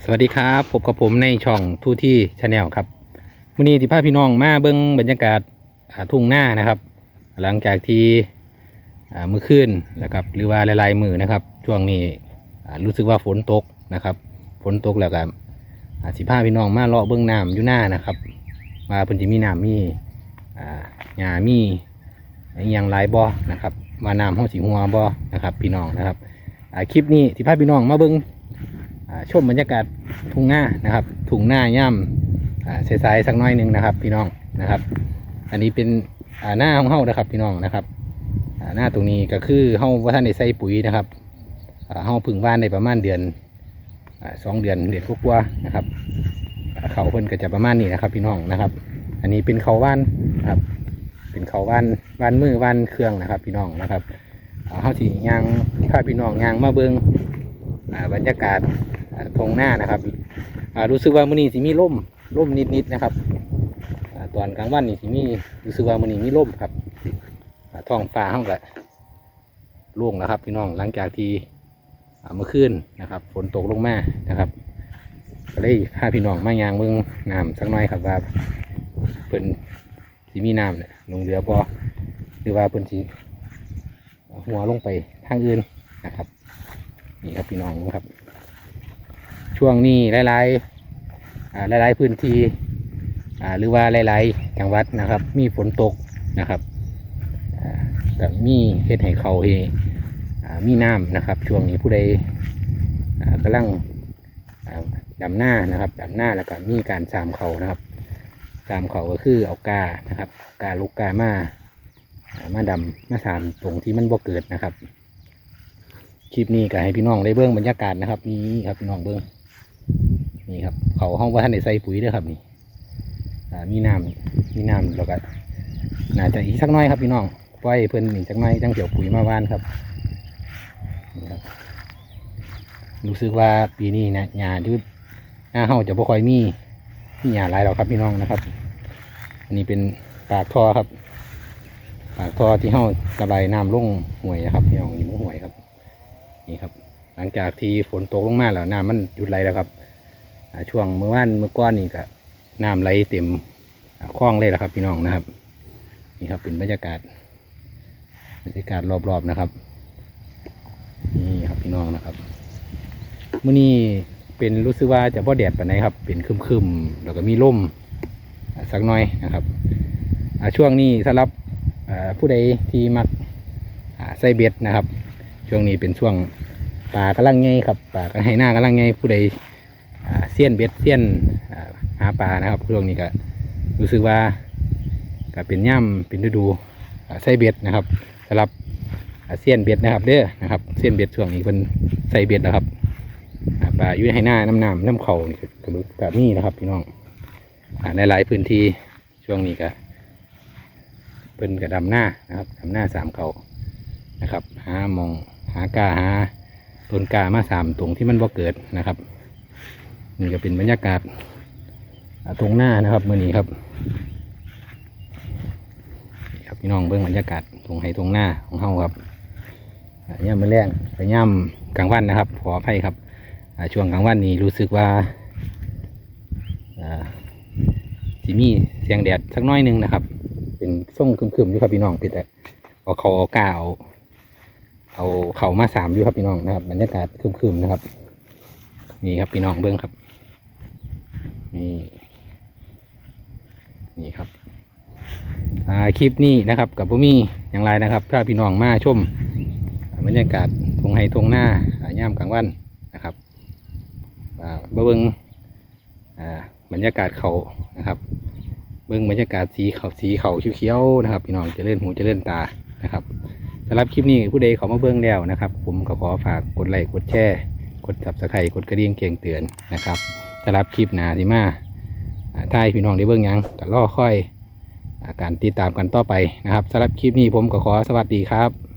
สวัสดีครับพบกับผมในช่องทูที่ชาแนลครับวันนี้ที่พาพี่น้องมาเบิ้งบรรยากาศทุ่งหน้านะครับ หลังจากที่มือขึ้นนะครับหรือว่าหลายมือนะครับ ช่วงนี้รู้สึกว่าฝนตกนะครับ ฝนตกแล้วก็อ่าสิพาพี่น้องมาเลาะเบิ้งน้ำอยู่หน้านะครับว่าเพิ่นจะมีน้ำมีหญ้ามีอย่างไรบ่นะครับว่าน้ำห้องสีหัวบ่นะครับ พี่น้องนะครับคลิปนี้ที่พาพี่น้องมาเบิ้ง ชมบรรยากาศทุ่งหน้านะครับทุ่งหน้าย่ำสายๆสักน้อยหนึ่งนะครับ พี่น้องนะครับ อันนี้เป็นหน้าของเฮานะครับ พี่น้องนะครับหน้าตรงนี้ก็คือเฮาว่าท่านได้ใส่ปุ๋ยนะครับอ่าเฮาพึ่งว่านได้ประมาณเดือนสองเดือนเดือนกว่าๆนะครับ เขาเพิ่นก็จะประมาณนี้นะครับ พี่น้องนะครับ อันนี้เป็นเขาว่านนะครับ เป็นเขาว่านว่านมือว่านเครื่องนะครับ พี่น้องนะครับอ่าเฮาสิย่างพาพี่น้องย่างมาเบิ่งบรรยากาศ ทงหน้านะครับรู้สึกว่ามื้อนี้สิมีร่มร่มนิดๆนะครับตอนกลางวันนี่สิมีรู้สึกว่ามื้อนี้มีร่มครับท้องฟ้าห้องก็โล่งแล้วครับ พี่น้องหลังจากที่เมื่อคืนนะครับฝนตกลงมานะครับก็เลยพาพี่น้องมายางเมืองน้ำสักหน่อยครับว่าเพิ่นสิมีน้ำเนี่ยลงเรือบ่หรือว่าเพิ่นสิหัวลงไปทางอื่นนะครับ นี่ครับพี่น้องครับ ช่วงนี้หลายๆหลายๆพื้นที่หรือว่าหลายๆจังหวัดนะครับ มีฝนตกนะครับแต่มีเฮ็ดให้เขาเฮมีน้ำนะครับ ช่วงนี้ผู้ใดอ่ากำลังอ่าดำหน้านะครับดำหน้าแล้วก็มีการสามเขานะครับสามเขาก็คือเอากานะครับ กาลูกกามาอ่ามาดำมาสามตรงที่มันบ่เกิดนะครับคลิปนี้ก็ให้พี่น้องได้เบื้องบรรยากาศนะครับ นี่ครับพี่น้องเบื้อง นี่ครับเขาห้องว่าท่านได้ใส่ปุ๋ยด้วยครับนี่มีน้ำมีน้ำแล้วก็น่าจะอีกสักน้อยครับพี่น้องปล่อยเพิ่อนอีกสักหน้อยจังเกี่ยวปุ๋ยมาว่านครับรู้สึกว่าปีนี้นะหญ้าที่หน้าเฮาจะบ่ค่อยมีมีหญ้าหลายหรอกครับพี่น้องนะครับ อันนี้เป็นปากท่อครับ ปากท่อที่เฮาระบายน้ำลงห่วยนะครับพี่น้องนี่มันห่วยครับ นี่ครับ หลังจากที่ฝนตกลงมาแล้วน้ำมันหยุดไหลแล้วครับ ช่วงเมื่อวานเมื่อก้อนนี่ก็น้ำไหลเต็มคลองเลยล้วครับ พี่น้องนะครับ นี่ครับเป็นบรรยากาศบรรยากาศรอบๆนะครับ นี่ครับพี่น้องนะครับมื่อนี้เป็นรู้สึกว่าจะพ่อแดดปานไหนครับ เป็นคึมๆแล้วก็มีลมอ่าสักหน่อยนะครับช่วงนี้สำหรับผู้ใดที่มักอ่าใส่เบ็ดนะครับ ช่วงนี้เป็นช่วงปลากำลังไงครับปลากให้หน้ากำลังไงผู้ใด เสี้ยนเบ็ดเสี้ยนหาปลานะครับช่วงนี้ก็รู้สึกว่าก็เป็นย่ำเป็นฤดูใส่เบ็ดนะครับสำหรับเสี้ยนเบ็ดนะครับเด้อนะครับเสี้ยนเบ็ดช่วงนี้เป็นใส่เบ็ดนะครับปลาอยู่ให้หน้าน้ำน้ำน้ำเขานี่ก็แบบนี้นะครับพี่น้องในหลายพื้นที่ช่วงนี้ก็เป็นกระดำหน้านะครับดำหน้าสามเขานะครับหามองหากาหาต้นกามาสามตรงที่มันบ่เกิดนะครับ นี่ก็เป็นบรรยากาศตรงหน้านะครับเมื่อนี้ครับครับพี่น้องเบื้องบรรยากาศตรงไห้ตรงหน้าของเฮาครับย่ำมาแรงไปย่ำกลางวันนะครับ ขออภัยครับช่วงกลางวันนี้รู้สึกว่าอ่าสิมีเสียงแดดสักน้อยหนึงนะครับ เป็นส่งคึมๆอยู่ครับพี่น้องเป็นแต่เอาเขาเอากาเอาเอาเข่ามาสามอยู่ครับพี่น้องนะครับบรรยากาศคึมๆนะครับ นี่ครับพี่น้องเบิ้งครับ นี่นี่ครับอ่าคลิปนี้นะครับ กับพ่มีอย่างไรนะครับถ้าพี่น้องมาชมบรรยากาศทงไฮทงหน้าอาย่ามกลางวันนะครับเบิ้งอ่าบรรยากาศเขานะครับ เบิ้งบรรยากาศสีเขาสีเขาเขียวๆนะครับ พี่น้องจะเล่นหูจะเล่นตานะครับสำหรับคลิปนี้ผู้ใดเขามาเบิ่งแล้วนะครับ ผมก็ขอฝากกดไลค์กดแชร์กด subscribe กดกระดิ่งเกียงเตือนนะครับ สำหรับคลิปหนาสิมาท่าถ้าให้พี่น้องได้เบิ้งยังก็รอค่อยอาการติดตามกันต่อไปนะครับสำหรับคลิปนี้ผมก็ขอสวัสดีครับ